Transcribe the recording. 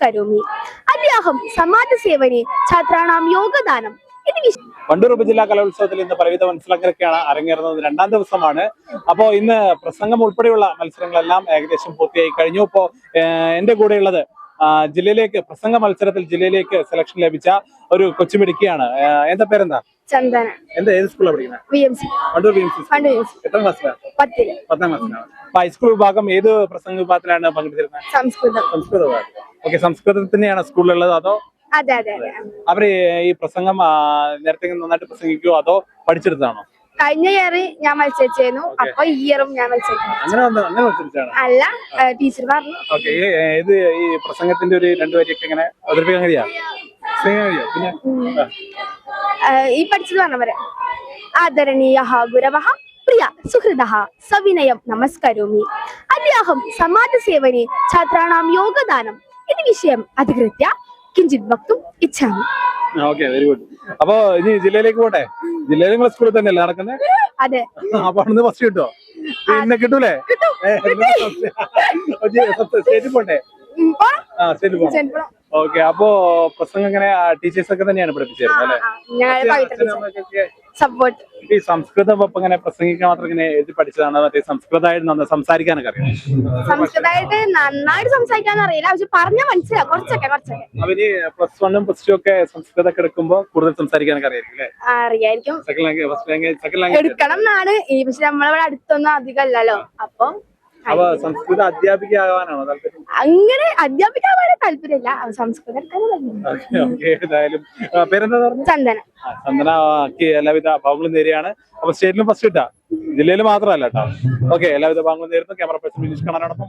നമസ്കരോമി അദ്യാഹം സമാജസേവനെ ഛാത്രാണാം യോഗദാനം വണ്ടൂർ ഉപജില്ലാ കലോത്സവത്തിൽ ഇന്ന് പലവിധ മത്സരങ്ങളൊക്കെയാണ് അരങ്ങേറുന്നത്. രണ്ടാം ദിവസമാണ്. അപ്പോ ഇന്ന് പ്രസംഗം ഉൾപ്പെടെയുള്ള മത്സരങ്ങളെല്ലാം ഏകദേശം പൂർത്തിയായി കഴിഞ്ഞു. ഇപ്പോ എന്റെ കൂടെയുള്ളത് ജില്ലയിലേക്ക് പ്രസംഗ മത്സരത്തിൽ ജില്ലയിലേക്ക് സെലക്ഷൻ ലഭിച്ച ഒരു കൊച്ചുമിടുക്കിയാണ് എന്താ പേരെന്താ? ചന്ദന. എന്താ ഏത് സ്കൂളിലാണ് പഠിക്കുന്നത്. എത്ര ക്ലാസ്സിലാണ് പത്താം ക്ലാസ്സിലാണ് ഹൈസ്കൂൾ വിഭാഗം ഏത് പ്രസംഗ വിഭാഗത്തിലാണ് പങ്കെടുത്തിരുന്നത്? സംസ്കൃതം. സംസ്കൃത വിഭാഗം. ഓക്കെ സംസ്കൃതത്തിനെയാണ് സ്കൂളിലുള്ളത് അതോ? അതെ അതെ അവർ അവർ ഈ പ്രസംഗം നേരത്തെ നന്നായിട്ട് പ്രസംഗിക്കുവോ അതോ പഠിച്ചെടുത്താണോ കഴിഞ്ഞ ഇയർ ഞാൻ മത്സരിച്ചായിരുന്നു. അപ്പൊ ഈ ഇയറും ഞാൻ മത്സരിക്കുന്നു അല്ല ടീച്ചർ പറഞ്ഞു. ഓക്കെ ഇത് ഈ പ്രസംഗത്തിന്റെ ഒരു രണ്ടു വരിയൊക്കെ ഇങ്ങനെ അവതരിപ്പിക്കാൻ കഴിയാ? പിന്നെ? ഈ പഠിച്ചത് പറഞ്ഞവരെ ആദരണീയ ഗുരവ പ്രിയ സുഹൃദ സവിനയം നമസ്കരോമി. അദ്യാഹം സമാജസേവനെ ഛാത്രാണാം യോഗദാനം ഇത് വിഷയം അധികൃത്യ കിഞ്ചിത് വക്തും ഇച്ഛാമി. ഓക്കെ വെരി ഗുഡ് അപ്പൊ ഇനി ജില്ലയിലേക്ക് പോട്ടെ? ജില്ലയിൽ നിങ്ങളെ സ്കൂളിൽ തന്നെയല്ലേ നടക്കുന്നത് അതെ. അപ്പൊ അവിടുന്ന് ഫസ്റ്റ് കിട്ടോ? പിന്നെ കിട്ടൂലേ? സ്റ്റേറ്റിൽ പോട്ടെ ഉം, പോണം. ആ സ്റ്റേറ്റിൽ പോണം. ഓക്കെ അപ്പോ പ്രസംഗം ഇങ്ങനെ ടീച്ചേഴ്സ് ഒക്കെ തന്നെയാണ് പഠിപ്പിച്ചത് അല്ലെ? സപ്പോർട്ട്. ഈ സംസ്കൃതം ഇപ്പൊ ഇങ്ങനെ പ്രസംഗിക്കാൻ മാത്രം ഇങ്ങനെ എഴുതി പഠിച്ചതാണ്. മറ്റേ സംസ്കൃതമായിട്ട് സംസാരിക്കാനൊക്കെ അറിയാം. സംസ്കൃതമായിട്ട് നന്നായിട്ട് സംസാരിക്കാൻ അറിയില്ല. പക്ഷെ പറഞ്ഞ മനസ്സിലാവും. കുറച്ചൊക്കെ കുറച്ചൊക്കെ. അവർ പ്ലസ് വണ്ണും പ്ലസ് ടു ഒക്കെ സംസ്കൃതം എടുക്കുമ്പോ കൂടുതൽ സംസാരിക്കാനൊക്കെ അറിയായിരിക്കും അല്ലേ? അറിയായിരിക്കും. Second language first language second language എടുക്കണം എന്നാണ്. ഈ പക്ഷെ നമ്മളിവിടെ അടുത്തൊന്നും അധികം അല്ലല്ലോ. അപ്പം അപ്പൊ സംസ്കൃത അധ്യാപിക ആവാനാണോ താല്പര്യം? അങ്ങനെ അധ്യാപിക്കാൻ വളരെ താല്പര്യമില്ല സംസ്കൃതം ഏതായാലും. പേരെന്താ പറഞ്ഞു? ചന്ദന. ചന്ദനക്ക് എല്ലാവിധ ഭാഗങ്ങളും നേരെയാണ്. അപ്പൊ സ്റ്റേറ്റിലും ഫസ്റ്റ് കിട്ടാ ജില്ലയിൽ മാത്രമല്ല കേട്ടോ. ഓക്കെ എല്ലാവിധ ഭാഗങ്ങളും നേരുന്നു ക്യാമറ പേഴ്സൺ വിനീഷ് കണ്ണനോടൊപ്പം